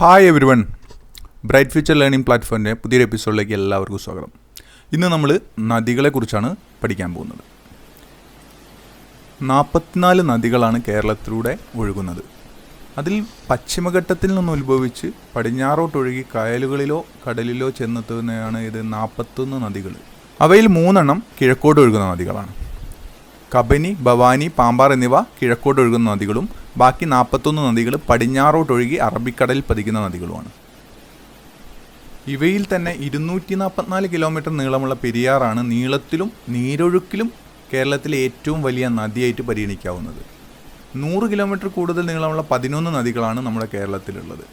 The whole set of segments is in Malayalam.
Hi everyone bright future learning പ്ലാറ്റ്ഫോമിന്റെ പുതിയൊരു എപ്പിസോഡിലേക്ക് എല്ലാവർക്കും സ്വാഗതം. ഇന്ന് നമ്മൾ നദികളെക്കുറിച്ചാണ് പഠിക്കാൻ പോകുന്നത്. നാൽപ്പത്തിനാല് നദികളാണ് കേരളത്തിലൂടെ ഒഴുകുന്നത്. അതിൽ പശ്ചിമഘട്ടത്തിൽ നിന്ന് ഉത്ഭവിച്ച് പടിഞ്ഞാറോട്ടൊഴുകി കായലുകളിലോ കടലിലോ ചെന്നെത്തുന്നതാണ് ഇത് നാൽപ്പത്തൊന്ന് നദികൾ അവയിൽ മൂന്നെണ്ണം കിഴക്കോട്ട് ഒഴുകുന്ന നദികളാണ്. കബനി ഭവാനി പാമ്പാർ എന്നിവ കിഴക്കോട്ട് ഒഴുകുന്ന നദികളും ബാക്കി നാൽപ്പത്തൊന്ന് നദികൾ പടിഞ്ഞാറോട്ടൊഴുകി അറബിക്കടലിൽ പതിക്കുന്ന നദികളുമാണ്. ഇവയിൽ തന്നെ ഇരുന്നൂറ്റി നാൽപ്പത്തിനാല് കിലോമീറ്റർ നീളമുള്ള പെരിയാറാണ് നീളത്തിലും നീരൊഴുക്കിലും കേരളത്തിലെ ഏറ്റവും വലിയ നദിയായിട്ട് പരിഗണിക്കാവുന്നത്. നൂറ് കിലോമീറ്റർ കൂടുതൽ നീളമുള്ള പതിനൊന്ന് നദികളാണ് നമ്മുടെ കേരളത്തിലുള്ളത്.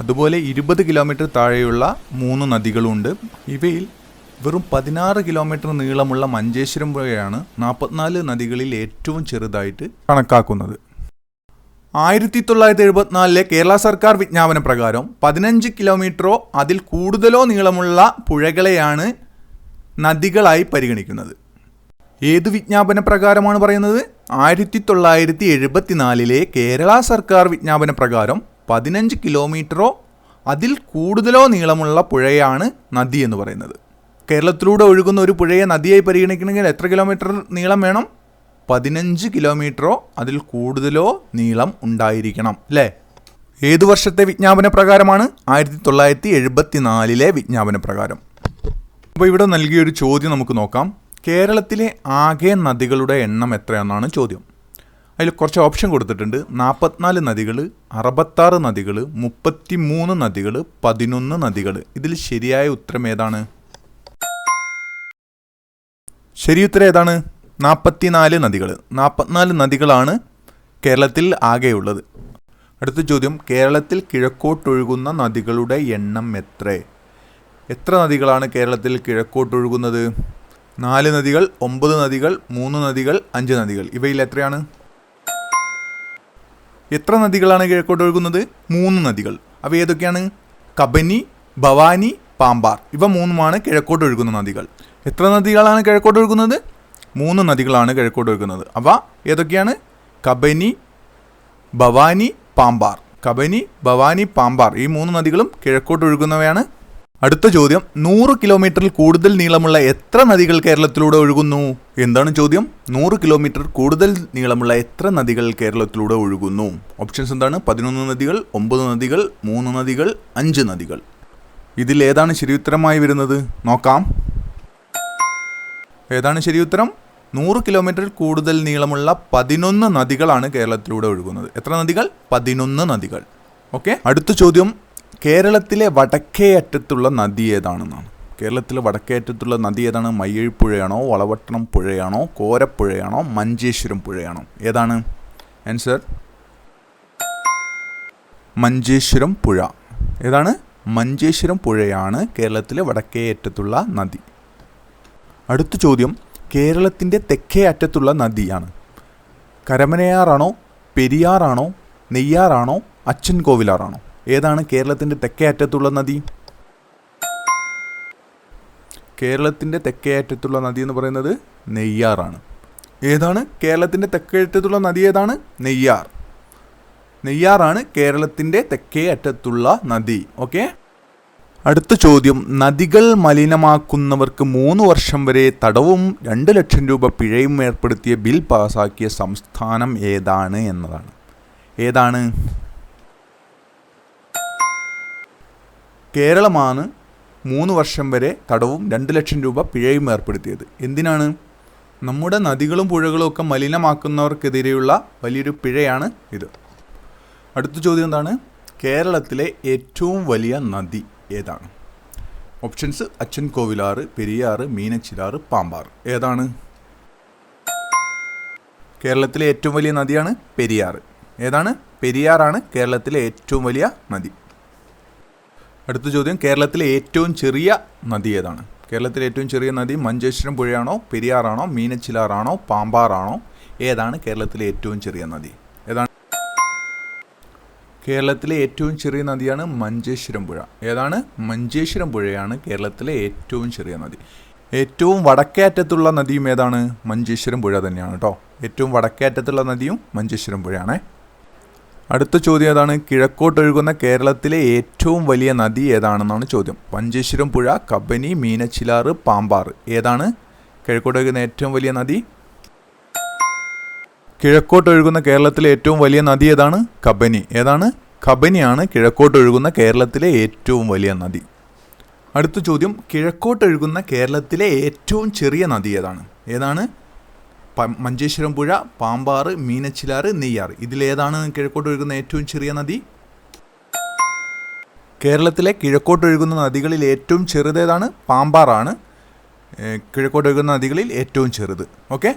അതുപോലെ ഇരുപത് കിലോമീറ്റർ താഴെയുള്ള മൂന്ന് നദികളുണ്ട്. ഇവയിൽ വെറും പതിനാറ് കിലോമീറ്റർ നീളമുള്ള മഞ്ചേശ്വരം പുഴയാണ് നാൽപ്പത്തിനാല് നദികളിൽ ഏറ്റവും ചെറുതായിട്ട് കണക്കാക്കുന്നത്. ആയിരത്തി തൊള്ളായിരത്തി എഴുപത്തിനാലിലെ കേരള സർക്കാർ വിജ്ഞാപന പ്രകാരം പതിനഞ്ച് കിലോമീറ്ററോ അതിൽ കൂടുതലോ നീളമുള്ള പുഴകളെയാണ് നദികളായി പരിഗണിക്കുന്നത്. ഏത് വിജ്ഞാപന പ്രകാരമാണ് പറയുന്നത്? ആയിരത്തി തൊള്ളായിരത്തി എഴുപത്തിനാലിലെ കേരള സർക്കാർ വിജ്ഞാപന പ്രകാരം പതിനഞ്ച് കിലോമീറ്ററോ അതിൽ കൂടുതലോ നീളമുള്ള പുഴയാണ് നദി എന്ന് പറയുന്നത്. കേരളത്തിലൂടെ ഒഴുകുന്ന ഒരു പുഴയെ നദിയായി പരിഗണിക്കണമെങ്കിൽ എത്ര കിലോമീറ്റർ നീളം വേണം? പതിനഞ്ച് കിലോമീറ്ററോ അതിൽ കൂടുതലോ നീളം ഉണ്ടായിരിക്കണം അല്ലേ? ഏതു വർഷത്തെ വിജ്ഞാപന പ്രകാരമാണ് ആയിരത്തി തൊള്ളായിരത്തി എഴുപത്തി നാലിലെ വിജ്ഞാപന പ്രകാരം അപ്പോൾ ഇവിടെ നൽകിയൊരു ചോദ്യം നമുക്ക് നോക്കാം. കേരളത്തിലെ ആകെ നദികളുടെ എണ്ണം എത്രയാണെന്നാണ് ചോദ്യം. അതിൽ കുറച്ച് ഓപ്ഷൻ കൊടുത്തിട്ടുണ്ട്. നാൽപ്പത്തിനാല് നദികൾ അറുപത്താറ് നദികൾ മുപ്പത്തി മൂന്ന് നദികൾ പതിനൊന്ന് നദികൾ ഇതിൽ ശരിയായ ഉത്തരം ഏതാണ്? ശരി ഉത്തരം ഏതാണ്? നാൽപ്പത്തിനാല് നദികൾ നാൽപ്പത്തിനാല് നദികളാണ് കേരളത്തിൽ ആകെയുള്ളത്. അടുത്ത ചോദ്യം കേരളത്തിൽ കിഴക്കോട്ടൊഴുകുന്ന നദികളുടെ എണ്ണം എത്ര? എത്ര നദികളാണ് കേരളത്തിൽ കിഴക്കോട്ടൊഴുകുന്നത്? നാല് നദികൾ ഒമ്പത് നദികൾ മൂന്ന് നദികൾ അഞ്ച് നദികൾ. ഇവയിൽ എത്രയാണ്? എത്ര നദികളാണ് കിഴക്കോട്ടൊഴുകുന്നത്? മൂന്ന് നദികൾ. അവ ഏതൊക്കെയാണ്? കബനി ഭവാനി പാമ്പാർ. ഇവ മൂന്നുമാണ് കിഴക്കോട്ടൊഴുകുന്ന നദികൾ. എത്ര നദികളാണ് കിഴക്കോട്ട് ഒഴുകുന്നത് മൂന്ന് നദികളാണ് കിഴക്കോട്ട് ഒഴുകുന്നത്. അവ ഏതൊക്കെയാണ്? കബനി ഭവാനി പാമ്പാർ. കബനി ഭവാനി പാമ്പാർ ഈ മൂന്ന് നദികളും കിഴക്കോട്ട് ഒഴുകുന്നവയാണ്. അടുത്ത ചോദ്യം നൂറ് കിലോമീറ്ററിൽ കൂടുതൽ നീളമുള്ള എത്ര നദികൾ കേരളത്തിലൂടെ ഒഴുകുന്നു? എന്താണ് ചോദ്യം? നൂറ് കിലോമീറ്റർ കൂടുതൽ നീളമുള്ള എത്ര നദികൾ കേരളത്തിലൂടെ ഒഴുകുന്നു? ഓപ്ഷൻസ് എന്താണ്? പതിനൊന്ന് നദികൾ ഒമ്പത് നദികൾ മൂന്ന് നദികൾ അഞ്ച് നദികൾ. ഇതിൽ ഏതാണ് ശരിയുത്തരമായി വരുന്നത്? നോക്കാം. ഏതാണ് ശരി ഉത്തരം? നൂറ് കിലോമീറ്ററിൽ കൂടുതൽ നീളമുള്ള പതിനൊന്ന് നദികളാണ് കേരളത്തിലൂടെ ഒഴുകുന്നത്. എത്ര നദികൾ? പതിനൊന്ന് നദികൾ. ഓക്കെ അടുത്ത ചോദ്യം. കേരളത്തിലെ വടക്കേ അറ്റത്തുള്ള നദി ഏതാണെന്നാണ്. കേരളത്തിലെ വടക്കേ അറ്റത്തുള്ള നദി ഏതാണ്? മയ്യഴിപ്പുഴയാണോ വളവട്ടണം പുഴയാണോ കോരപ്പുഴയാണോ മഞ്ചേശ്വരം പുഴയാണോ? ഏതാണ്? ആൻസർ മഞ്ചേശ്വരം പുഴ. ഏതാണ്? മഞ്ചേശ്വരം പുഴയാണ് കേരളത്തിലെ വടക്കേ അറ്റത്തുള്ള നദി. അടുത്ത ചോദ്യം കേരളത്തിന്റെ തെക്കേ അറ്റത്തുള്ള നദിയാണ്. കരമനയാറാണോ പെരിയാറാണോ നെയ്യാറാണോ അച്ഛൻ കോവിലാറാണോ ഏതാണ് കേരളത്തിന്റെ തെക്കേ അറ്റത്തുള്ള നദി? കേരളത്തിന്റെ തെക്കേ അറ്റത്തുള്ള നദി എന്ന് പറയുന്നത് നെയ്യാറാണ്. ഏതാണ് കേരളത്തിന്റെ തെക്കേ അറ്റത്തുള്ള നദി? ഏതാണ്? നെയ്യാർ. നെയ്യാറാണ് കേരളത്തിന്റെ തെക്കേ അറ്റത്തുള്ള നദി. ഓക്കെ? അടുത്ത ചോദ്യം നദികൾ മലിനമാക്കുന്നവർക്ക് മൂന്ന് വർഷം വരെ തടവും രണ്ട് ലക്ഷം രൂപ പിഴയും ഏർപ്പെടുത്തിയ ബിൽ പാസാക്കിയ സംസ്ഥാനം ഏതാണ് എന്നതാണ്. ഏതാണ്? കേരളമാണ് മൂന്ന് വർഷം വരെ തടവും രണ്ട് ലക്ഷം രൂപ പിഴയും ഏർപ്പെടുത്തിയത്. എന്തിനാണ്? നമ്മുടെ നദികളും പുഴകളും ഒക്കെ മലിനമാക്കുന്നവർക്കെതിരെയുള്ള വലിയൊരു പിഴയാണ് ഇത്. അടുത്ത ചോദ്യം എന്താണ്? കേരളത്തിലെ ഏറ്റവും വലിയ നദി. ഏതാണ്? ഓപ്ഷൻസ് അച്ഛൻ കോവിലാറ് പെരിയാറ് മീനച്ചിലാറ് പാമ്പാർ. ഏതാണ്? കേരളത്തിലെ ഏറ്റവും വലിയ നദിയാണ് പെരിയാറ്. ഏതാണ്? പെരിയാറാണ് കേരളത്തിലെ ഏറ്റവും വലിയ നദി. അടുത്ത ചോദ്യം കേരളത്തിലെ ഏറ്റവും ചെറിയ നദി ഏതാണ്? കേരളത്തിലെ ഏറ്റവും ചെറിയ നദി മഞ്ചേശ്വരം പുഴയാണോ പെരിയാറാണോ മീനച്ചിലാറാണോ പാമ്പാറാണോ? ഏതാണ് കേരളത്തിലെ ഏറ്റവും ചെറിയ നദി? കേരളത്തിലെ ഏറ്റവും ചെറിയ നദിയാണ് മഞ്ചേശ്വരം പുഴ. ഏതാണ്? മഞ്ചേശ്വരം പുഴയാണ് കേരളത്തിലെ ഏറ്റവും ചെറിയ നദി. ഏറ്റവും വടക്കേ അറ്റത്തുള്ള നദിയും ഏതാണ്? മഞ്ചേശ്വരം പുഴ തന്നെയാണ് കേട്ടോ ഏറ്റവും വടക്കേ അറ്റത്തുള്ള നദിയും മഞ്ചേശ്വരം പുഴയാണ്. അടുത്ത ചോദ്യം ഏതാണ്? കിഴക്കോട്ടൊഴുകുന്ന കേരളത്തിലെ ഏറ്റവും വലിയ നദി ഏതാണെന്നാണ് ചോദ്യം. മഞ്ചേശ്വരം പുഴ കബനി മീനച്ചിലാറ് പാമ്പാറ്. ഏതാണ്? കിഴക്കോട്ടൊഴുകുന്ന ഏറ്റവും വലിയ നദി? കിഴക്കോട്ടൊഴുകുന്ന കേരളത്തിലെ ഏറ്റവും വലിയ നദി ഏതാണ്? കബനി. ഏതാണ്? കബനിയാണ് കിഴക്കോട്ടൊഴുകുന്ന കേരളത്തിലെ ഏറ്റവും വലിയ നദി. അടുത്ത ചോദ്യം കിഴക്കോട്ടൊഴുകുന്ന കേരളത്തിലെ ഏറ്റവും ചെറിയ നദി ഏതാണ്? ഏതാണ്? മഞ്ചേശ്വരം പുഴ പാമ്പാറ് മീനച്ചിലാറ് നെയ്യാറ്. ഇതിലേതാണ് കിഴക്കോട്ടൊഴുകുന്ന ഏറ്റവും ചെറിയ നദി? കേരളത്തിലെ കിഴക്കോട്ടൊഴുകുന്ന നദികളിൽ ഏറ്റവും ചെറുതേതാണ് പാമ്പാറാണ്. കിഴക്കോട്ടൊഴുകുന്ന നദികളിൽ ഏറ്റവും ചെറുത്. ഓക്കെ?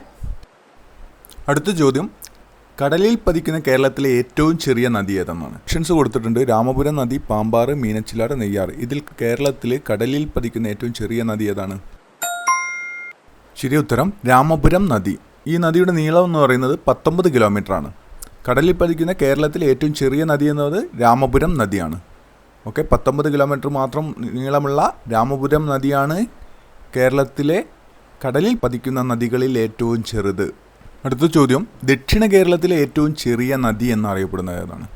അടുത്ത ചോദ്യം. കടലിൽ പതിക്കുന്ന കേരളത്തിലെ ഏറ്റവും ചെറിയ നദി ഏതെന്നാണ്? ഓപ്ഷൻസ് കൊടുത്തിട്ടുണ്ട്. രാമപുരം നദി പാമ്പാറ് മീനച്ചിലാട് നെയ്യാർ. ഇതിൽ കേരളത്തിലെ കടലിൽ പതിക്കുന്ന ഏറ്റവും ചെറിയ നദി ഏതാണ്? ശരി ഉത്തരം. രാമപുരം നദി. ഈ നദിയുടെ നീളം എന്ന് പറയുന്നത് പത്തൊമ്പത് കിലോമീറ്റർ ആണ് കടലിൽ പതിക്കുന്ന കേരളത്തിലെ ഏറ്റവും ചെറിയ നദി എന്നത് രാമപുരം നദിയാണ്. ഓക്കെ പത്തൊമ്പത് കിലോമീറ്റർ മാത്രം നീളമുള്ള രാമപുരം നദിയാണ് കേരളത്തിലെ കടലിൽ പതിക്കുന്ന നദികളിൽ ഏറ്റവും ചെറുത്. അടുത്ത ചോദ്യം ദക്ഷിണ കേരളത്തിലെ ഏറ്റവും ചെറിയ നദി എന്നറിയപ്പെടുന്നത് ഏതാണ്?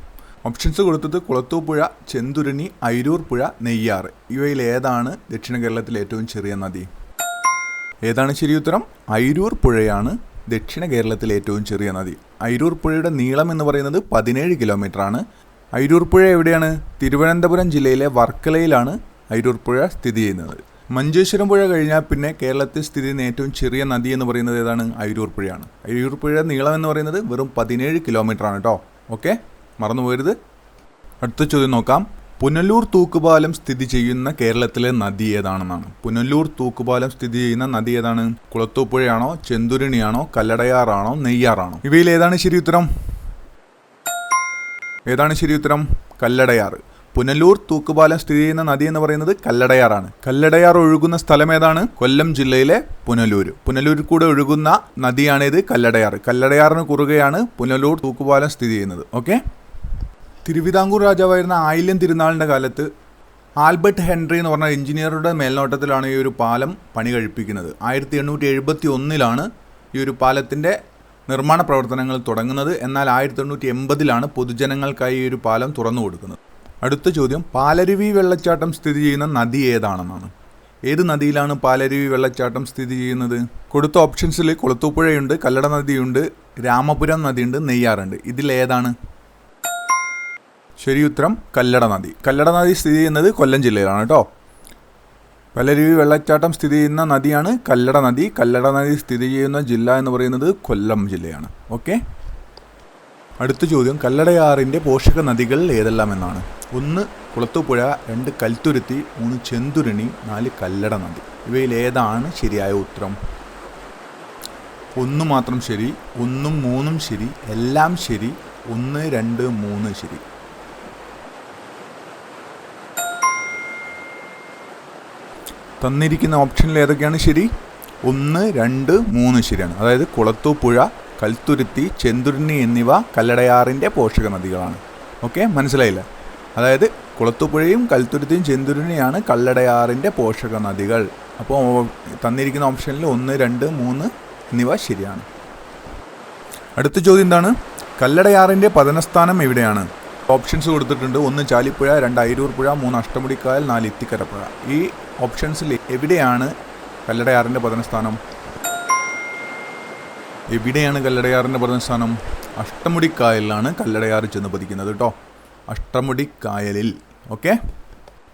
ഓപ്ഷൻസ് കൊടുത്തത് കുളത്തൂപ്പുഴ ചെന്തുരുണി അയിരൂർ പുഴ നെയ്യാർ. ഇവയിൽ ഏതാണ് ദക്ഷിണ കേരളത്തിലെ ഏറ്റവും ചെറിയ നദി? ഏതാണ് ശരി ഉത്തരം? അയിരൂർ പുഴയാണ് ദക്ഷിണ കേരളത്തിലെ ഏറ്റവും ചെറിയ നദി. അയിരൂർ പുഴയുടെ നീളം എന്ന് പറയുന്നത് പതിനേഴ് കിലോമീറ്റർ ആണ് അയിരൂർ പുഴ എവിടെയാണ്? തിരുവനന്തപുരം ജില്ലയിലെ വർക്കലയിലാണ് അയിരൂർ പുഴ സ്ഥിതി ചെയ്യുന്നത്. മഞ്ചേശ്വരം പുഴ കഴിഞ്ഞാൽ പിന്നെ കേരളത്തിൽ സ്ഥിതി ചെയ്യുന്ന ഏറ്റവും ചെറിയ നദി എന്ന് പറയുന്നത് ഏതാണ്? ഐരൂർ പുഴയാണ്. ഐരൂർ പുഴ നീളം എന്ന് പറയുന്നത് വെറും പതിനേഴ് കിലോമീറ്റർ ആണ് കേട്ടോ. ഓക്കെ? മറന്നു പോകരുത് അടുത്ത ചോദ്യം നോക്കാം. പുനലൂർ തൂക്കുപാലം സ്ഥിതി ചെയ്യുന്ന കേരളത്തിലെ നദി ഏതാണെന്നാണ്. പുനലൂർ തൂക്കുപാലം സ്ഥിതി ചെയ്യുന്ന നദി ഏതാണ്? കുളത്തൂപ്പുഴയാണോ ചെന്തുരുണിയാണോ കല്ലടയാറാണോ നെയ്യാറാണോ? ഇവയിൽ ഏതാണ് ശരി ഉത്തരം? ഏതാണ് ശരി ഉത്തരം? കല്ലടയാറ്. പുനലൂർ തൂക്കുപാലം സ്ഥിതി ചെയ്യുന്ന നദി എന്ന് പറയുന്നത് കല്ലടയാറാണ്. കല്ലടയാർ ഒഴുകുന്ന സ്ഥലം ഏതാണ്? കൊല്ലം ജില്ലയിലെ പുനലൂർ. പുനലൂരിൽ കൂടെ ഒഴുകുന്ന നദിയാണിത് കല്ലടയാർ. കല്ലടയാറിന് കുറുകെയാണ് പുനലൂർ തൂക്കുപാലം സ്ഥിതി ചെയ്യുന്നത്. ഓക്കെ? തിരുവിതാംകൂർ രാജാവായിരുന്ന ആയില്യം തിരുനാളിന്റെ കാലത്ത് ആൽബർട്ട് ഹെൻറി എന്ന് പറഞ്ഞ എഞ്ചിനീയറുടെ മേൽനോട്ടത്തിലാണ് ഈ ഒരു പാലം പണി കഴിപ്പിക്കുന്നത് ആയിരത്തി എണ്ണൂറ്റി എഴുപത്തി ഒന്നിലാണ് ഈ ഒരു പാലത്തിന്റെ നിർമ്മാണ പ്രവർത്തനങ്ങൾ തുടങ്ങുന്നത്. എന്നാൽ ആയിരത്തി എണ്ണൂറ്റി എൺപതിലാണ് പൊതുജനങ്ങൾക്കായി ഈ ഒരു പാലം തുറന്നു കൊടുക്കുന്നത്. അടുത്ത ചോദ്യം പാലരുവി വെള്ളച്ചാട്ടം സ്ഥിതി ചെയ്യുന്ന നദി ഏതാണെന്നാണ്. ഏത് നദിയിലാണ് പാലരുവി വെള്ളച്ചാട്ടം സ്ഥിതി ചെയ്യുന്നത്? കൊടുത്ത ഓപ്ഷൻസിൽ കൊളുത്തുപ്പുഴയുണ്ട് കല്ലട നദിയുണ്ട് രാമപുരം നദിയുണ്ട് നെയ്യാറുണ്ട്. ഇതിലേതാണ് ശരി ഉത്തരം കല്ലട നദി. കല്ലട നദി സ്ഥിതി ചെയ്യുന്നത് കൊല്ലം ജില്ലയിലാണ് കേട്ടോ. പലരുവി വെള്ളച്ചാട്ടം സ്ഥിതി ചെയ്യുന്ന നദിയാണ് കല്ലട നദി. കല്ലട നദി സ്ഥിതി ചെയ്യുന്ന ജില്ല എന്ന് പറയുന്നത് കൊല്ലം ജില്ലയാണ്. ഓക്കെ? അടുത്ത ചോദ്യം കല്ലടയാറിന്റെ പോഷക നദികൾ ഏതെല്ലാം എന്നാണ് ഒന്ന് കുളത്തുപുഴ രണ്ട് കൽത്തുരുത്തി മൂന്ന് ചെന്തുരുണി നാല് കല്ലട നദി ഇവയിൽ ഏതാണ് ശരിയായ ഉത്തരം? ഒന്ന് മാത്രം ശരി ഒന്നും മൂന്നും ശരി എല്ലാം ശരി ഒന്ന് രണ്ട് മൂന്ന് ശരി. തന്നിരിക്കുന്ന ഓപ്ഷനിൽ ഏതൊക്കെയാണ് ശരി? ഒന്ന് രണ്ട് മൂന്ന് ശരിയാണ്. അതായത് കുളത്തൂപ്പുഴ കൽത്തുരുത്തി ചെന്തുരുണി എന്നിവ കല്ലടയാറിന്റെ പോഷക നദികളാണ് ഓക്കെ? മനസ്സിലായില്ല? അതായത് കുളത്തുപുഴയും കൽത്തുരുത്തിയും ചെന്തുരുണിയാണ് കല്ലടയാറിന്റെ പോഷക നദികൾ അപ്പോൾ തന്നിരിക്കുന്ന ഓപ്ഷനിൽ ഒന്ന് രണ്ട് മൂന്ന് എന്നിവ ശരിയാണ്. അടുത്ത ചോദ്യം എന്താണ്? കല്ലടയാറിന്റെ പതനസ്ഥാനം എവിടെയാണ്? ഓപ്ഷൻസ് കൊടുത്തിട്ടുണ്ട്. ഒന്ന് ചാലിപ്പുഴ രണ്ട് അയിരൂർ പുഴ മൂന്ന് അഷ്ടമുടിക്കായൽ നാല് ഇത്തിക്കരപ്പുഴ. ഈ ഓപ്ഷൻസിൽ എവിടെയാണ് കല്ലടയാറിന്റെ പതനസ്ഥാനം? എവിടെയാണ് കല്ലടയാറിന്റെ പതനസ്ഥാനം അഷ്ടമുടിക്കായലിലാണ് കല്ലടയാർ ചെന്ന് പതിക്കുന്നത് കേട്ടോ അഷ്ടമുടിക്കായലിൽ ഓക്കെ?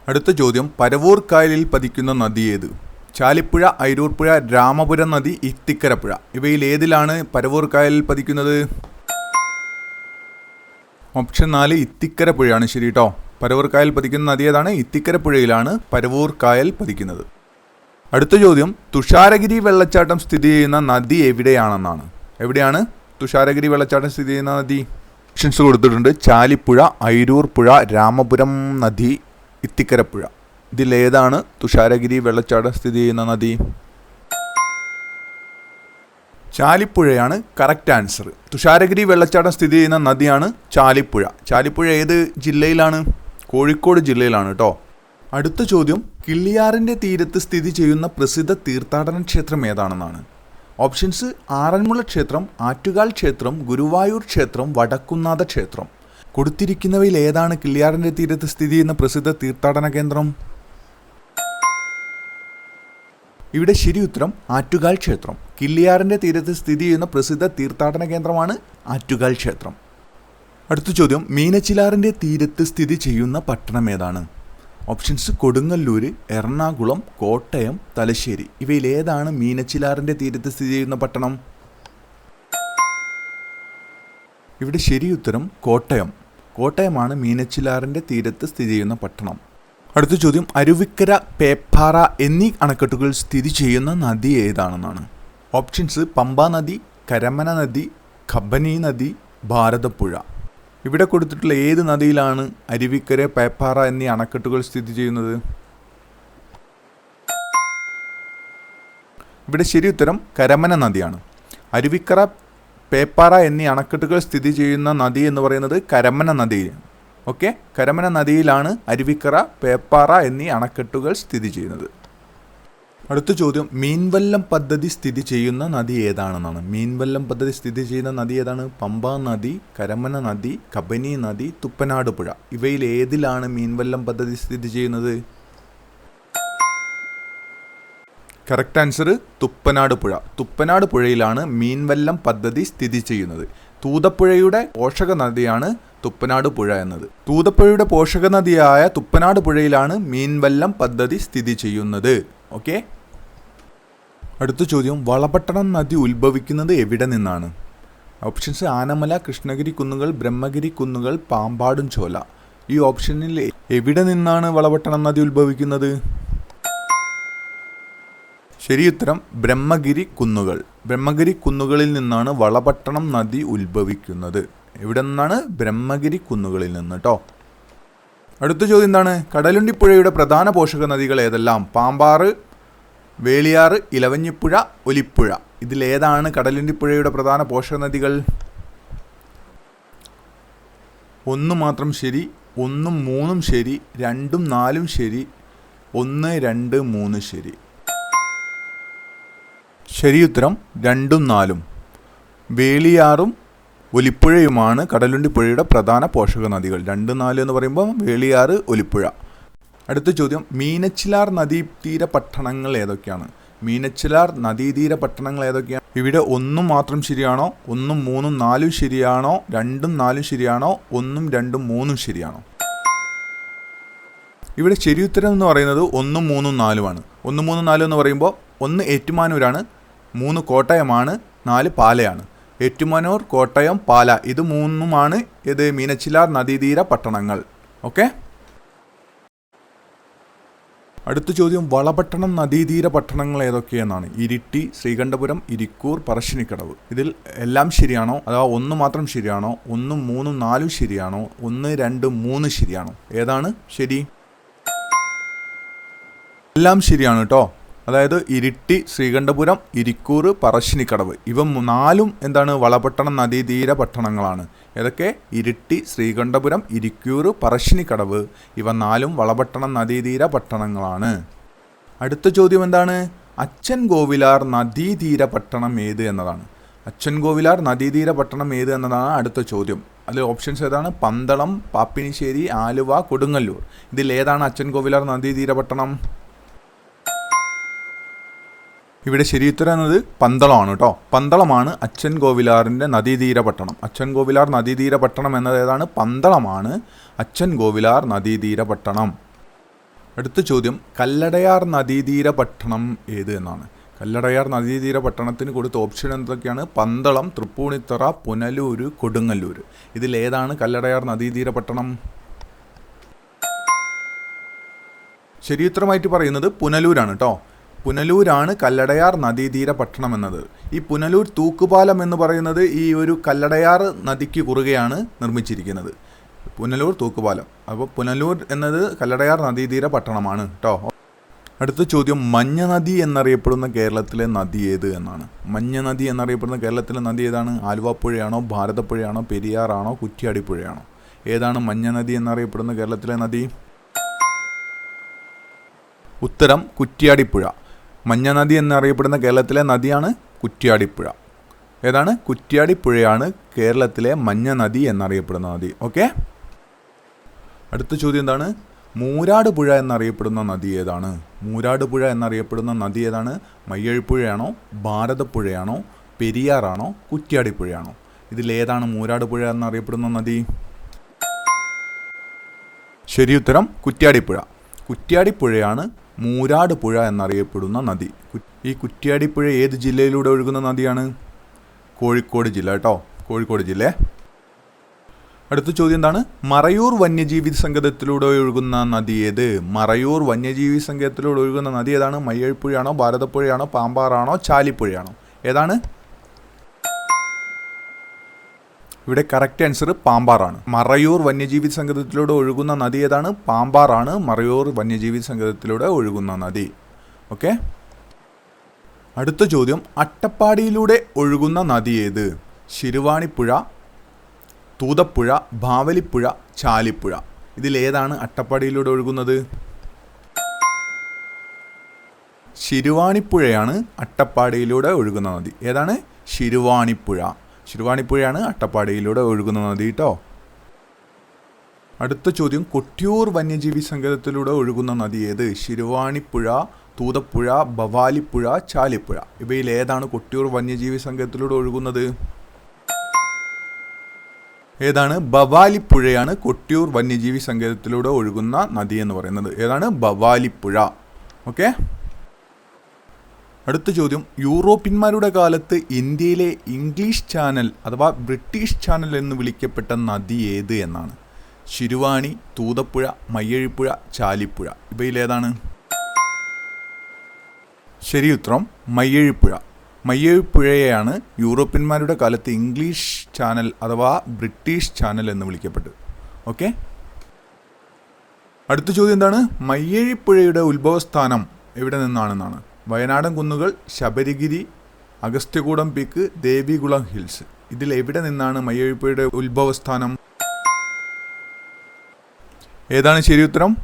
അടുത്ത ചോദ്യം. പരവൂർ കായലിൽ പതിക്കുന്ന നദി ഏത്? ചാലിപ്പുഴ ഐരൂർപ്പുഴ പുഴ രാമപുരം നദി ഇത്തിക്കരപ്പുഴ. ഇവയിൽ ഏതിലാണ് പരവൂർ കായലിൽ പതിക്കുന്നത്? ഓപ്ഷൻ നാല് ഇത്തിക്കരപ്പുഴയാണ്. ശരി കേട്ടോ പരവൂർ കായൽ പതിക്കുന്ന നദി ഏതാണ്? ഇത്തിക്കര പുഴയിലാണ് പരവൂർ കായൽ പതിക്കുന്നത്. അടുത്ത ചോദ്യം തുഷാരഗിരി വെള്ളച്ചാട്ടം സ്ഥിതി ചെയ്യുന്ന നദി എവിടെയാണെന്നാണ്. എവിടെയാണ് തുഷാരഗിരി വെള്ളച്ചാട്ടം സ്ഥിതി ചെയ്യുന്ന നദി? ഓപ്ഷൻസ് കൊടുത്തിട്ടുണ്ട്. ചാലിപ്പുഴ അയിരൂർ പുഴ രാമപുരം നദി ഇത്തിക്കരപ്പുഴ. ഇതിലേതാണ് തുഷാരഗിരി വെള്ളച്ചാട്ടം സ്ഥിതി ചെയ്യുന്ന നദി? ചാലിപ്പുഴയാണ് കറക്റ്റ് ആൻസർ തുഷാരഗിരി വെള്ളച്ചാട്ടം സ്ഥിതി ചെയ്യുന്ന നദിയാണ് ചാലിപ്പുഴ. ചാലിപ്പുഴ ഏത് ജില്ലയിലാണ്? കോഴിക്കോട് ജില്ലയിലാണ് കേട്ടോ. അടുത്ത ചോദ്യം കിള്ളിയാറിന്റെ തീരത്ത് സ്ഥിതി ചെയ്യുന്ന പ്രസിദ്ധ തീർത്ഥാടന ക്ഷേത്രം ഏതാണെന്നാണ്. ഓപ്ഷൻസ് ആറന്മുള ക്ഷേത്രം ആറ്റുകാൽ ക്ഷേത്രം ഗുരുവായൂർ ക്ഷേത്രം വടക്കുന്നാഥ ക്ഷേത്രം. കൊടുത്തിരിക്കുന്നവയിൽ ഏതാണ് കിള്ളിയാറിന്റെ തീരത്ത് സ്ഥിതി ചെയ്യുന്ന പ്രസിദ്ധ തീർത്ഥാടന കേന്ദ്രം? ഇവിടെ ശരി ഉത്തരം ആറ്റുകാൽ ക്ഷേത്രം. കിള്ളിയാറിന്റെ തീരത്ത് സ്ഥിതി ചെയ്യുന്ന പ്രസിദ്ധ തീർത്ഥാടന കേന്ദ്രമാണ് ആറ്റുകാൽ ക്ഷേത്രം. അടുത്ത ചോദ്യം മീനച്ചിലാറിന്റെ തീരത്ത് സ്ഥിതി ചെയ്യുന്ന പട്ടണം ഏതാണ്? ഓപ്ഷൻസ് കൊടുങ്ങല്ലൂർ എറണാകുളം കോട്ടയം തലശ്ശേരി. ഇവയിൽ ഏതാണ് മീനച്ചിലാറിന്റെ തീരത്ത് സ്ഥിതി ചെയ്യുന്ന പട്ടണം. ഇവിടെ ശരി ഉത്തരം കോട്ടയം. കോട്ടയമാണ് മീനച്ചിലാറിന്റെ തീരത്ത് സ്ഥിതി ചെയ്യുന്ന പട്ടണം. അടുത്ത ചോദ്യം അരുവിക്കര പേപ്പാറ എന്നീ അണക്കെട്ടുകൾ സ്ഥിതി ചെയ്യുന്ന നദി ഏതാണെന്നാണ്. ഓപ്ഷൻസ് പമ്പാ നദി കരമന നദി കബനി നദി ഭാരതപ്പുഴ. ഇവിടെ കൊടുത്തിട്ടുള്ള ഏത് നദിയിലാണ് അരുവിക്കര പേപ്പാറ എന്നീ അണക്കെട്ടുകൾ സ്ഥിതി ചെയ്യുന്നത്? ഇവിടെ ശരി ഉത്തരം കരമന നദിയാണ്. അരുവിക്കര പേപ്പാറ എന്നീ അണക്കെട്ടുകൾ സ്ഥിതി ചെയ്യുന്ന നദി എന്ന് പറയുന്നത് കരമന നദിയാണ്. ഓക്കെ കരമന നദിയിലാണ് അരുവിക്കര പേപ്പാറ എന്നീ അണക്കെട്ടുകൾ സ്ഥിതി ചെയ്യുന്നത്. അടുത്ത ചോദ്യം മീൻവല്ലം പദ്ധതി സ്ഥിതി ചെയ്യുന്ന നദി ഏതാണെന്നാണ്. മീൻവല്ലം പദ്ധതി സ്ഥിതി ചെയ്യുന്ന നദി ഏതാണ്? പമ്പ നദി കരമന നദി കബനി നദി തുപ്പനാട് പുഴ. ഇവയിൽ ഏതിലാണ് മീൻവല്ലം പദ്ധതി സ്ഥിതി ചെയ്യുന്നത്? കറക്റ്റ് ആൻസർ തുപ്പനാട് പുഴ. തുപ്പനാട് പുഴയിലാണ് മീൻവല്ലം പദ്ധതി സ്ഥിതി ചെയ്യുന്നത്. തൂതപ്പുഴയുടെ പോഷക നദിയാണ് തുപ്പനാട് പുഴ എന്നത്. തൂതപ്പുഴയുടെ പോഷക നദിയായ തുപ്പനാട് പുഴയിലാണ് മീൻവല്ലം പദ്ധതി സ്ഥിതി ചെയ്യുന്നത്. ഓക്കെ? അടുത്ത ചോദ്യം വളപട്ടണം നദി ഉത്ഭവിക്കുന്നത് എവിടെ നിന്നാണ്? ഓപ്ഷൻസ് ആനമല കൃഷ്ണഗിരി കുന്നുകൾ ബ്രഹ്മഗിരി കുന്നുകൾ പാമ്പാടും ചോല. ഈ ഓപ്ഷനിൽ എവിടെ നിന്നാണ് വളപട്ടണം നദി ഉത്ഭവിക്കുന്നത്? ശരി ഉത്തരം ബ്രഹ്മഗിരി കുന്നുകൾ. ബ്രഹ്മഗിരി കുന്നുകളിൽ നിന്നാണ് വളപട്ടണം നദി ഉത്ഭവിക്കുന്നത്. എവിടെ നിന്നാണ്? ബ്രഹ്മഗിരി കുന്നുകളിൽ നിന്ന് കേട്ടോ അടുത്ത ചോദ്യം എന്താണ്? കടലുണ്ടിപ്പുഴയുടെ പ്രധാന പോഷക നദികൾ ഏതെല്ലാം? പാമ്പാറ് വേളിയാറ് ഇലവഞ്ഞിപ്പുഴ ഒലിപ്പുഴ. ഇതിലേതാണ് കടലുണ്ടിപ്പുഴയുടെ പ്രധാന പോഷക നദികൾ ഒന്ന് മാത്രം ശരി ഒന്നും മൂന്നും ശരി രണ്ടും നാലും ശരി ഒന്ന് രണ്ട് മൂന്ന് ശരി. ശരിയുത്തരം രണ്ടും നാലും. വേളിയാറും ഒലിപ്പുഴയുമാണ് കടലുണ്ടിപ്പുഴയുടെ പ്രധാന പോഷക നദികൾ രണ്ട് നാല് എന്ന് പറയുമ്പോൾ വേളിയാറ് ഒലിപ്പുഴ. അടുത്ത ചോദ്യം മീനച്ചിലാർ നദീതീര പട്ടണങ്ങൾ ഏതൊക്കെയാണ്? മീനച്ചിലാർ നദീതീര പട്ടണങ്ങൾ ഏതൊക്കെയാണ്? ഇവിടെ ഒന്നും മാത്രം ശരിയാണോ? ഒന്നും മൂന്നും നാലും ശരിയാണോ? രണ്ടും നാലും ശരിയാണോ? ഒന്നും രണ്ടും മൂന്നും ശരിയാണോ? ഇവിടെ ശരിയുത്തരം എന്ന് പറയുന്നത് ഒന്നും മൂന്നും നാലുമാണ് ഒന്നും മൂന്നും നാലും എന്ന് പറയുമ്പോൾ ഒന്ന് ഏറ്റുമാനൂരാണ് മൂന്ന് കോട്ടയമാണ് നാല് പാലയാണ്. ഏറ്റുമാനൂർ കോട്ടയം പാല. ഇത് മൂന്നുമാണ് ഇത് മീനച്ചിലാർ നദീതീര പട്ടണങ്ങൾ. ഓക്കെ? അടുത്ത ചോദ്യം വളപട്ടണം നദീതീര പട്ടണങ്ങൾ ഏതൊക്കെയെന്നാണ്. ഇരിട്ടി ശ്രീകണ്ഠപുരം ഇരിക്കൂർ പറശ്ശിനിക്കടവ്. ഇതിൽ എല്ലാം ശരിയാണോ? അഥവാ ഒന്ന് മാത്രം ശരിയാണോ? ഒന്നും മൂന്നും നാലും ശരിയാണോ? ഒന്ന് രണ്ട് മൂന്ന് ശരിയാണോ? ഏതാണ് ശരി? എല്ലാം ശരിയാണ് കേട്ടോ അതായത് ഇരിട്ടി ശ്രീകണ്ഠപുരം ഇരിക്കൂർ പറശ്ശിനിക്കടവ്. ഇവ നാലും എന്താണ് വളപട്ടണം നദീതീര പട്ടണങ്ങളാണ്. ഏതൊക്കെ? ഇരിട്ടി ശ്രീകണ്ഠപുരം ഇരിക്കൂർ പറശ്ശിനിക്കടവ്. ഇവ നാലും വളപട്ടണം നദീതീര പട്ടണങ്ങളാണ്. അടുത്ത ചോദ്യം എന്താണ്? അച്ഛൻ ഗോവിലാർ നദീതീര പട്ടണം ഏത് എന്നതാണ്. അച്ഛൻ ഗോവിലാർ നദീതീര പട്ടണം ഏത് എന്നതാണ് അടുത്ത ചോദ്യം. അതിൽ ഓപ്ഷൻസ് ഏതാണ്? പന്തളം പാപ്പിനിശ്ശേരി ആലുവ കൊടുങ്ങല്ലൂർ. ഇതിൽ ഏതാണ് അച്ഛൻ ഗോവിലാർ നദീതീര പട്ടണം? ഇവിടെ ശരിയുത്തരം എന്നത് പന്തളമാണ് കേട്ടോ പന്തളമാണ് അച്ഛൻ കോവിലാറിന്റെ നദീതീര പട്ടണം അച്ഛൻ കോവിലാർ നദീതീര പട്ടണം എന്നതേതാണ് പന്തളമാണ് അച്ഛൻ കോവിലാർ നദീതീര പട്ടണം അടുത്ത ചോദ്യം കല്ലടയാർ നദീതീര പട്ടണം ഏത് എന്നാണ്. കല്ലടയാർ നദീതീര പട്ടണത്തിന് കൊടുത്ത ഓപ്ഷൻ എന്തൊക്കെയാണ്? പന്തളം തൃപ്പൂണിത്തറ പുനലൂർ കൊടുങ്ങല്ലൂർ ഇതിലേതാണ് കല്ലടയാർ നദീതീര പട്ടണം ശരിയുത്തരമായിട്ട് പറയുന്നത് പുനലൂരാണ് കേട്ടോ പുനലൂരാണ് കല്ലടയാർ നദീതീര പട്ടണം എന്നത്. ഈ പുനലൂർ തൂക്കുപാലം എന്ന് പറയുന്നത് ഈ ഒരു കല്ലടയാർ നദിക്ക് കുറുകെയാണ് നിർമ്മിച്ചിരിക്കുന്നത്. പുനലൂർ തൂക്കുപാലം. അപ്പോൾ പുനലൂർ എന്നത് കല്ലടയാർ നദീതീര പട്ടണമാണ് കേട്ടോ അടുത്ത ചോദ്യം മഞ്ഞ നദി എന്നറിയപ്പെടുന്ന കേരളത്തിലെ നദി ഏത് എന്നാണ്. മഞ്ഞ നദി എന്നറിയപ്പെടുന്ന കേരളത്തിലെ നദി ഏതാണ്? ആലുവാപ്പുഴയാണോ ഭാരതപ്പുഴയാണോ പെരിയാറാണോ കുറ്റ്യാടിപ്പുഴയാണോ? ഏതാണ് മഞ്ഞ നദി എന്നറിയപ്പെടുന്ന കേരളത്തിലെ നദി? ഉത്തരം കുറ്റ്യാടിപ്പുഴ. മഞ്ഞ നദി എന്നറിയപ്പെടുന്ന കേരളത്തിലെ നദിയാണ് കുറ്റ്യാടിപ്പുഴ. ഏതാണ്? കുറ്റ്യാടിപ്പുഴയാണ് കേരളത്തിലെ മഞ്ഞ നദി എന്നറിയപ്പെടുന്ന നദി. ഓക്കെ? അടുത്ത ചോദ്യം എന്താണ്? മൂരാട് പുഴ എന്നറിയപ്പെടുന്ന നദി ഏതാണ്? മൂരാട് പുഴ എന്നറിയപ്പെടുന്ന നദി ഏതാണ്? മയ്യഴിപ്പുഴയാണോ? ഭാരതപ്പുഴയാണോ? പെരിയാറാണോ? കുറ്റ്യാടിപ്പുഴയാണോ? ഇതിലേതാണ് മൂരാട് പുഴ എന്നറിയപ്പെടുന്ന നദി? ശരി ഉത്തരം കുറ്റ്യാടിപ്പുഴ. കുറ്റ്യാടിപ്പുഴയാണ് മൂരാട് പുഴ എന്നറിയപ്പെടുന്ന നദി. ഈ കുറ്റ്യാടിപ്പുഴ ഏത് ജില്ലയിലൂടെ ഒഴുകുന്ന നദിയാണ്? കോഴിക്കോട് ജില്ല കേട്ടോ. കോഴിക്കോട് ജില്ല. അടുത്ത ചോദ്യം എന്താണ്? മറയൂർ വന്യജീവി സങ്കേതത്തിലൂടെ ഒഴുകുന്ന നദി ഏത്? മറയൂർ വന്യജീവി സങ്കേതത്തിലൂടെ ഒഴുകുന്ന നദി ഏതാണ്? മയ്യഴിപ്പുഴയാണോ ഭാരതപ്പുഴയാണോ പാമ്പാറാണോ ചാലിപ്പുഴയാണോ? ഏതാണ്? ഇവിടെ കറക്റ്റ് ആൻസർ പാമ്പാറാണ്. മറയൂർ വന്യജീവി സംഗതത്തിലൂടെ ഒഴുകുന്ന നദി ഏതാണ്? പാമ്പാറാണ് മറയൂർ വന്യജീവി സംഗതത്തിലൂടെ ഒഴുകുന്ന നദി. ഓക്കെ അടുത്ത ചോദ്യം. അട്ടപ്പാടിയിലൂടെ ഒഴുകുന്ന നദി ഏത്? ശിരുവാണിപ്പുഴ തൂതപ്പുഴ ഭാവലിപ്പുഴ ചാലിപ്പുഴ. ഇതിലേതാണ് അട്ടപ്പാടിയിലൂടെ ഒഴുകുന്നത്? ശിരുവാണിപ്പുഴയാണ് അട്ടപ്പാടിയിലൂടെ ഒഴുകുന്ന നദി. ഏതാണ്? ശിരുവാണിപ്പുഴ. ശിരുവാണിപ്പുഴയാണ് അട്ടപ്പാടിയിലൂടെ ഒഴുകുന്ന നദി കേട്ടോ അടുത്ത ചോദ്യം കൊട്ടിയൂർ വന്യജീവി സങ്കേതത്തിലൂടെ ഒഴുകുന്ന നദി ഏത്? ശിരുവാണിപ്പുഴ തൂതപ്പുഴ ഭവാലിപ്പുഴ ചാലിപ്പുഴ. ഇവയിൽ ഏതാണ് കൊട്ടിയൂർ വന്യജീവി സങ്കേതത്തിലൂടെ ഒഴുകുന്നത്? ഏതാണ്? ഭവാലിപ്പുഴയാണ് കൊട്ടിയൂർ വന്യജീവി സങ്കേതത്തിലൂടെ ഒഴുകുന്ന നദി എന്ന് പറയുന്നത്. ഏതാണ്? ഭവാലിപ്പുഴ. ഓക്കെ? അടുത്ത ചോദ്യം. യൂറോപ്യന്മാരുടെ കാലത്ത് ഇന്ത്യയിലെ ഇംഗ്ലീഷ് ചാനൽ അഥവാ ബ്രിട്ടീഷ് ചാനൽ എന്ന് വിളിക്കപ്പെട്ട നദി ഏത് എന്നാണ്? ശിരുവാണി തൂതപ്പുഴ മയ്യഴിപ്പുഴ ചാലിപ്പുഴ. ഇവയിലേതാണ്? ശരി ഉത്തരം മയ്യഴിപ്പുഴ. മയ്യഴിപ്പുഴയെയാണ് യൂറോപ്യന്മാരുടെ കാലത്ത് ഇംഗ്ലീഷ് ചാനൽ അഥവാ ബ്രിട്ടീഷ് ചാനൽ എന്ന് വിളിക്കപ്പെട്ടത്. ഓക്കെ? അടുത്ത ചോദ്യം എന്താണ്? മയ്യഴിപ്പുഴയുടെ ഉത്ഭവസ്ഥാനം എവിടെ നിന്നാണെന്നാണ്. വയനാടൻ കുന്നുകൾ ശബരിഗിരി അഗസ്ത്യകൂടം പീക്ക് ദേവികുളം ഹിൽസ്. ഇതിൽ എവിടെ നിന്നാണ് മയ്യഴിപ്പുഴയുടെ ഉത്ഭവസ്ഥാനം? ഏതാണ് ശരി ഉത്തരം?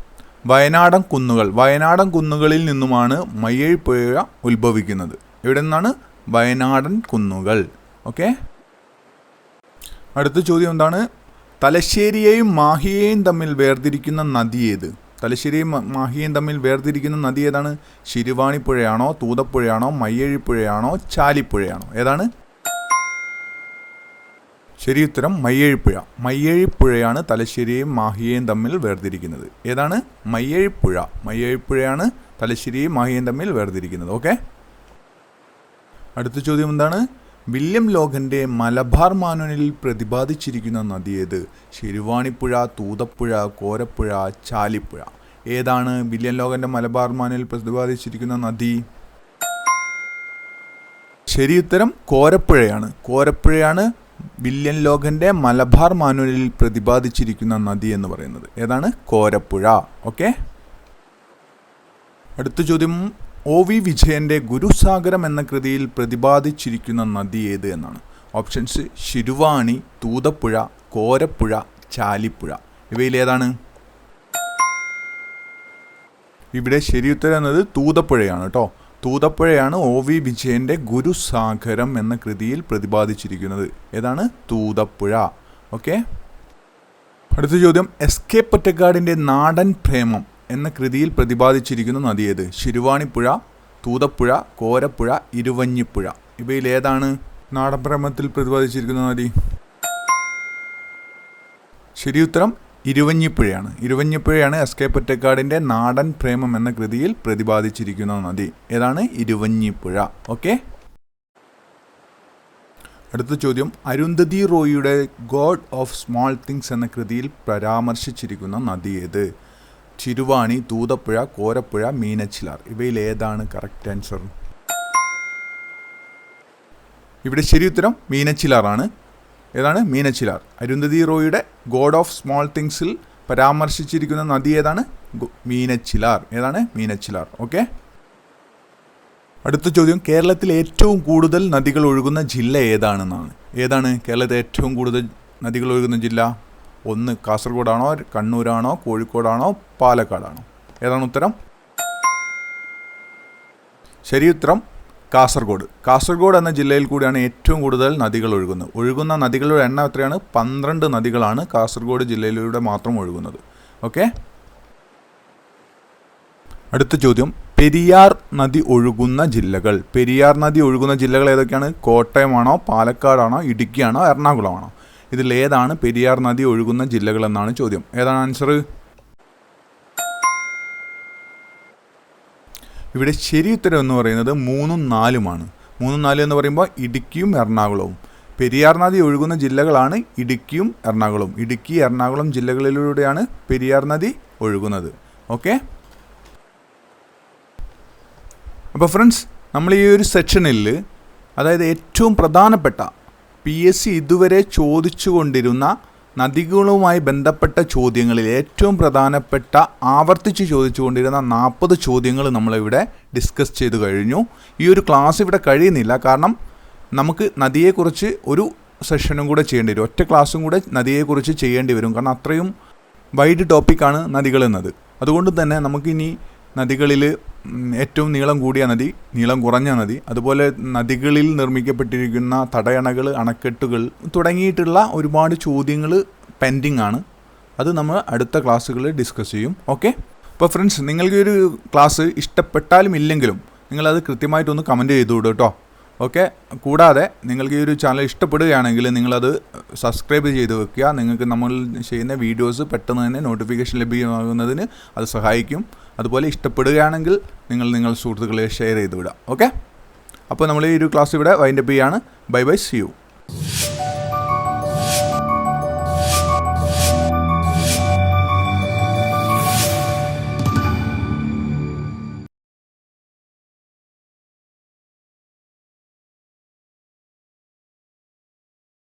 വയനാടൻ കുന്നുകൾ. വയനാടൻ കുന്നുകളിൽ നിന്നുമാണ് മയ്യഴിപ്പുഴ ഉത്ഭവിക്കുന്നത്. എവിടെ നിന്നാണ്? വയനാടൻ കുന്നുകൾ. ഓക്കെ? അടുത്ത ചോദ്യം എന്താണ്? തലശ്ശേരിയെയും മാഹിയെയും തമ്മിൽ വേർതിരിക്കുന്ന നദി ഏത്? തലശ്ശേരിയും മാഹിയും തമ്മിൽ വേർതിരിക്കുന്ന നദി ഏതാണ്? ശിരുവാണിപ്പുഴയാണോ തൂതപ്പുഴയാണോ മയ്യഴിപ്പുഴയാണോ ചാലിപ്പുഴയാണോ? ഏതാണ്? ശരി ഉത്തരം മയ്യഴിപ്പുഴ. മയ്യഴിപ്പുഴയാണ് തലശ്ശേരിയെയും മാഹിയെയും തമ്മിൽ വേർതിരിക്കുന്നത്. ഏതാണ്? മയ്യഴിപ്പുഴ. മയ്യഴിപ്പുഴയാണ് തലശ്ശേരിയും മാഹിയെയും തമ്മിൽ വേർതിരിക്കുന്നത്. ഓക്കെ? അടുത്ത ചോദ്യം എന്താണ്? വില്യം ലോഗന്റെ മലബാർ മാനുവലിൽ പ്രതിപാദിച്ചിരിക്കുന്ന നദി ഏത്? ശിരുവാണിപ്പുഴ തൂതപ്പുഴ കോരപ്പുഴ ചാലിപ്പുഴ. ഏതാണ് വില്യം ലോഗന്റെ മലബാർ മാനുവലിൽ പ്രതിപാദിച്ചിരിക്കുന്ന നദി? ശരി ഉത്തരം കോരപ്പുഴയാണ്. കോരപ്പുഴയാണ് വില്യം ലോഗന്റെ മലബാർ മാനുവലിൽ പ്രതിപാദിച്ചിരിക്കുന്ന നദി എന്ന് പറയുന്നത്. ഏതാണ്? കോരപ്പുഴ. ഓക്കെ? അടുത്ത ചോദ്യം ഒ വി വിജയന്റെ ഗുരുസാഗരം എന്ന കൃതിയിൽ പ്രതിപാദിച്ചിരിക്കുന്ന നദി ഏത് എന്നാണ്. ഓപ്ഷൻസ് ശിരുവാണി തൂതപ്പുഴ കോരപ്പുഴ ചാലിപ്പുഴ. ഇവയിലേതാണ് ഇവിടെ ശരിയുത്തരം എന്നത് തൂതപ്പുഴയാണ് കേട്ടോ തൂതപ്പുഴയാണ് ഒ വി വിജയന്റെ ഗുരുസാഗരം എന്ന കൃതിയിൽ പ്രതിപാദിച്ചിരിക്കുന്നത്. ഏതാണ്? തൂതപ്പുഴ. ഓക്കെ? അടുത്ത ചോദ്യം. എസ് കെ പൊറ്റക്കാടിന്റെ നാടൻ പ്രേമം. എന്ന കൃതിയിൽ പ്രതിപാദിച്ചിരിക്കുന്ന നദി ഏത്? ശിരുവാണിപ്പുഴ തൂതപ്പുഴ കോരപ്പുഴ ഇരുവഞ്ഞിപ്പുഴ. ഇവയിൽ ഏതാണ്? നാടഭ്രമത്തിൽ പ്രതിപാദിച്ചിരിക്കുന്ന നദി. ശരി ഉത്തരം ഇരുവഞ്ഞിപ്പുഴയാണ്. ഇരുവഞ്ഞിപ്പുഴയാണ് എസ് കെ പൊറ്റക്കാടിന്റെ നാടൻ പ്രേമം എന്ന കൃതിയിൽ പ്രതിപാദിച്ചിരിക്കുന്ന നദി. ഏതാണ്? ഇരുവഞ്ഞിപ്പുഴ. ഓക്കെ? അടുത്ത ചോദ്യം. അരുന്ധതി റോയിയുടെ ഗോഡ് ഓഫ് സ്മോൾ തിങ്സ് എന്ന കൃതിയിൽ പരാമർശിച്ചിരിക്കുന്ന നദി ഏത്? ചിരുവാണി തൂതപ്പുഴ കോരപ്പുഴ മീനച്ചിലാർ. ഇവയിൽ ഏതാണ് കറക്റ്റ് ആൻസർ ഇവിടെ ശരി ഉത്തരം മീനച്ചിലാറാണ്. ഏതാണ്? മീനച്ചിലാർ. അരുന്ധതി റോയുടെ ഗോഡ് ഓഫ് സ്മോൾ തിങ്സിൽ പരാമർശിച്ചിരിക്കുന്ന നദി ഏതാണ്? മീനച്ചിലാർ. ഏതാണ്? മീനച്ചിലാർ. ഓക്കെ? അടുത്ത ചോദ്യം. കേരളത്തിൽ ഏറ്റവും കൂടുതൽ നദികൾ ഒഴുകുന്ന ജില്ല ഏതാണെന്നാണ്. ഏതാണ്? കേരളത്തിൽ ഏറ്റവും കൂടുതൽ നദികൾ ഒഴുകുന്ന ജില്ല? ഒന്ന് കാസർഗോഡാണോ കണ്ണൂരാണോ കോഴിക്കോടാണോ പാലക്കാടാണോ? ഏതാണ് ഉത്തരം? ശരിയുത്തരം കാസർഗോഡ്. കാസർഗോഡ് എന്ന ജില്ലയിൽ കൂടിയാണ് ഏറ്റവും കൂടുതൽ നദികൾ ഒഴുകുന്നത്. ഒഴുകുന്ന നദികളുടെ എണ്ണം എത്രയാണ്? പന്ത്രണ്ട് നദികളാണ് കാസർഗോഡ് ജില്ലയിലൂടെ മാത്രം ഒഴുകുന്നത്. ഓക്കെ? അടുത്ത ചോദ്യം. പെരിയാർ നദി ഒഴുകുന്ന ജില്ലകൾ. പെരിയാർ നദി ഒഴുകുന്ന ജില്ലകൾ ഏതൊക്കെയാണ്? കോട്ടയമാണോ പാലക്കാടാണോ ഇടുക്കിയാണോ എറണാകുളമാണോ? ഇതിൽ ഏതാണ് പെരിയാർ നദി ഒഴുകുന്ന ജില്ലകളെന്നാണ് ചോദ്യം. ഏതാണ് ആൻസർ ഇവിടെ ശരി ഉത്തരം എന്ന് പറയുന്നത് മൂന്നും നാലുമാണ്. മൂന്നും നാലും എന്ന് പറയുമ്പോൾ ഇടുക്കിയും എറണാകുളവും. പെരിയാർ നദി ഒഴുകുന്ന ജില്ലകളാണ് ഇടുക്കിയും എറണാകുളവും. ഇടുക്കി എറണാകുളം ജില്ലകളിലൂടെയാണ് പെരിയാർ നദി ഒഴുകുന്നത്. ഓക്കെ? അപ്പോൾ ഫ്രണ്ട്സ് നമ്മൾ ഈ ഒരു സെക്ഷനിൽ അതായത് ഏറ്റവും പ്രധാനപ്പെട്ട പി എസ് സി ഇതുവരെ ചോദിച്ചുകൊണ്ടിരുന്ന നദികളുമായി ബന്ധപ്പെട്ട ചോദ്യങ്ങളിൽ ഏറ്റവും പ്രധാനപ്പെട്ട ആവർത്തിച്ച് ചോദിച്ചുകൊണ്ടിരുന്ന നാൽപ്പത് ചോദ്യങ്ങൾ നമ്മളിവിടെ ഡിസ്കസ് ചെയ്ത് കഴിഞ്ഞു. ഈ ഒരു ക്ലാസ് ഇവിടെ കഴിയുന്നില്ല. കാരണം നമുക്ക് നദിയെക്കുറിച്ച് ഒരു സെഷനും കൂടെ ചെയ്യേണ്ടി വരും. ഒറ്റ ക്ലാസ്സും കൂടെ നദിയെക്കുറിച്ച് ചെയ്യേണ്ടി വരും. കാരണം അത്രയും വൈഡ് ടോപ്പിക്കാണ് നദികൾ എന്നത്. അതുകൊണ്ട് തന്നെ നമുക്കിനി നദികളിൽ ഏറ്റവും നീളം കൂടിയ നദി നീളം കുറഞ്ഞ നദി അതുപോലെ നദികളിൽ നിർമ്മിക്കപ്പെട്ടിരിക്കുന്ന തടയണകൾ അണക്കെട്ടുകൾ തുടങ്ങിയിട്ടുള്ള ഒരുപാട് ചോദ്യങ്ങൾ പെൻഡിങ് ആണ്. അത് നമ്മൾ അടുത്ത ക്ലാസ്സുകളിൽ ഡിസ്കസ് ചെയ്യും. ഓക്കെ അപ്പോൾ ഫ്രണ്ട്സ് നിങ്ങൾക്ക് ഒരു ക്ലാസ് ഇഷ്ടപ്പെട്ടാലും ഇല്ലെങ്കിലും നിങ്ങളത് കൃത്യമായിട്ടൊന്ന് കമന്റ് ചെയ്തു വിടും കേട്ടോ ഓക്കെ. കൂടാതെ നിങ്ങൾക്ക് ഈ ഒരു ചാനൽ ഇഷ്ടപ്പെടുകയാണെങ്കിൽ നിങ്ങളത് സബ്സ്ക്രൈബ് ചെയ്ത് വെക്കുക. നിങ്ങൾക്ക് നമ്മൾ ചെയ്യുന്ന വീഡിയോസ് പെട്ടെന്ന് തന്നെ നോട്ടിഫിക്കേഷൻ ലഭ്യമാകുന്നതിന് അത് സഹായിക്കും. അതുപോലെ ഇഷ്ടപ്പെടുകയാണെങ്കിൽ നിങ്ങൾ നിങ്ങൾ സുഹൃത്തുക്കളെ ഷെയർ ചെയ്ത് വിടാം. ഓക്കെ. അപ്പോൾ നമ്മൾ ഈ ഒരു ക്ലാസ് ഇവിടെ വൈൻഡപ്പ് ചെയ്യാണ്. Bye bye C U